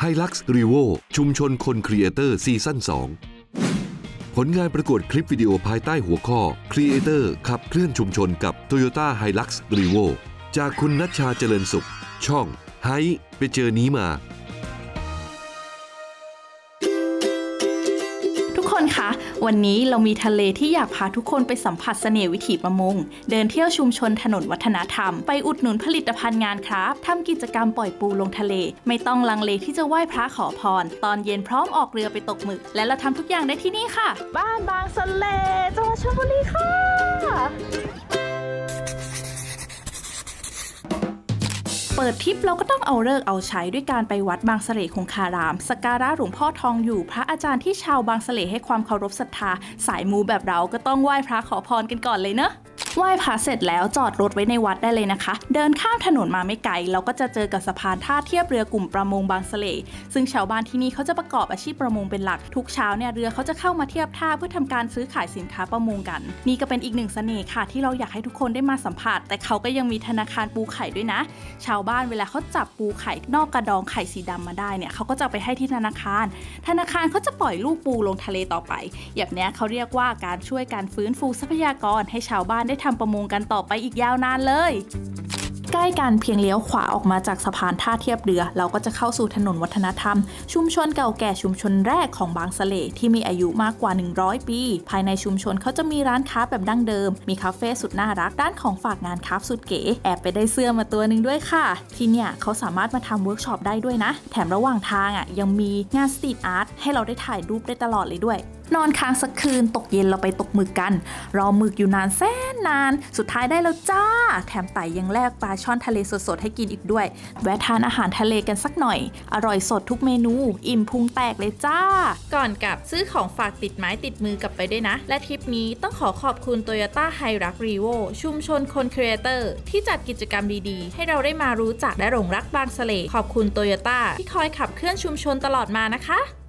ไฮลักซ์รีโวชุมชนคนครีเอเตอร์ซีซั่น2 ผลงานประกวดคลิปวิดีโอภายใต้หัวข้อครีเอเตอร์ขับเคลื่อนชุมชนกับ Toyota Hilux r e v o จากคุณนัชชาเจริญสุข ช่องไฮไปเจอนี้มา คนคะ วันนี้เรามีทะเลที่อยากพาทุกคนไปสัมผัสเสน่ห์วิถีประมง เดินเที่ยวชุมชนถนนวัฒนธรรม ไปอุดหนุนผลิตภัณฑ์งานคราฟทำกิจกรรมปล่อยปูลงทะเล ไม่ต้องลังเลที่จะไหว้พระขอพร ตอนเย็นพร้อมออกเรือไปตกหมึก และเราทำทุกอย่างได้ที่นี่ค่ะ บ้านบางสะเลจังหวัดชลบุรีค่ะ เปิดทิปเราก็ต้องเอาเลิกเอาใช้ด้วยการไปวัดบางสะเลคงคาราม สการะหลวงพ่อทองอยู่ พระอาจารย์ที่ชาวบางสร่ให้ความเคารพศรัทธา สายมูแบบเราก็ต้องไหว้พระขอพรกันก่อนเลยเนอะ ไหว้พระเสร็จแล้วจอดรถไว้ในวัดได้เลยนะคะ เดินข้ามถนนมาไม่ไกลเราก็จะเจอกับสะพานท่าเทียบเรือกลุ่มประมงบางสะเลซึ่งชาวบ้านที่นี่เขาจะประกอบอาชีพประมงเป็นหลัก ทุกเช้าเนี่ยเรือเขาจะเข้ามาเทียบท่าเพื่อทำการซื้อขายสินค้าประมงกัน นี่ก็เป็นอีกหนึ่งเสน่ห์ค่ะ ที่เราอยากให้ทุกคนได้มาสัมผัส แต่เขาก็ยังมีธนาคารปูไข่ด้วยนะ ชาวบ้านเวลาเขาจับปูไข่นอกกระดองไข่สีดำมาได้เนี่ยเขาก็จะไปให้ที่ธนาคาร ธนาคารเขาจะปล่อยลูกปูลงทะเลต่อไปแบบนี้เขาเรียกว่าการช่วยการฟื้นฟูทรัพยากรให้ชาวบ้านได้ททำประมงกันต่อไปอีกยาวนานเลย ใกล้กันเพียงเลี้ยวขวาออกมาจากสะพานท่าเทียบเรือ เราก็จะเข้าสู่ถนนวัฒนธรรม ชุมชนเก่าแก่ชุมชนแรกของบางสะเลที่มีอายุมากกว่า 100 ปี ภายในชุมชนเขาจะมีร้านค้าแบบดั้งเดิม มีคาเฟ่สุดน่ารักด้านของฝากงานคราฟสุดเก๋แอบไปได้เสื้อมาตัวหนึ่งด้วยค่ะ ที่เนี่ยเขาสามารถมาทำเวิร์กช็อปได้ด้วยนะ แถมระหว่างทางอะยังมีงานสตรีทอาร์ตให้เราได้ถ่ายรูปได้ตลอดเลยด้วยนอนค้างสักคืนตกเย็นเราไปตกหมึกกัน รอหมึกอยู่นานแสนนาน สุดท้ายได้แล้วจ้า แถมไต่ยังแลกปลาช่อนทะเลสดๆ ให้กินอีกด้วย แวะทานอาหารทะเลกันสักหน่อย อร่อยสดทุกเมนู อิ่มพุงแตกเลยจ้า ก่อนกลับซื้อของฝากติดไม้ติดมือกลับไปด้วยนะ และทริปนี้ต้องขอขอบคุณ Toyota h i r u x r e v o ชุมชนคนครีเอเตอร์ที่จัดกิจกรรมดีๆ ให้เราได้มารู้จักและหลงรักบางสะเลขอบคุณ Toyota ที่คอยขับเคลื่อนชุมชนตลอดมานะคะ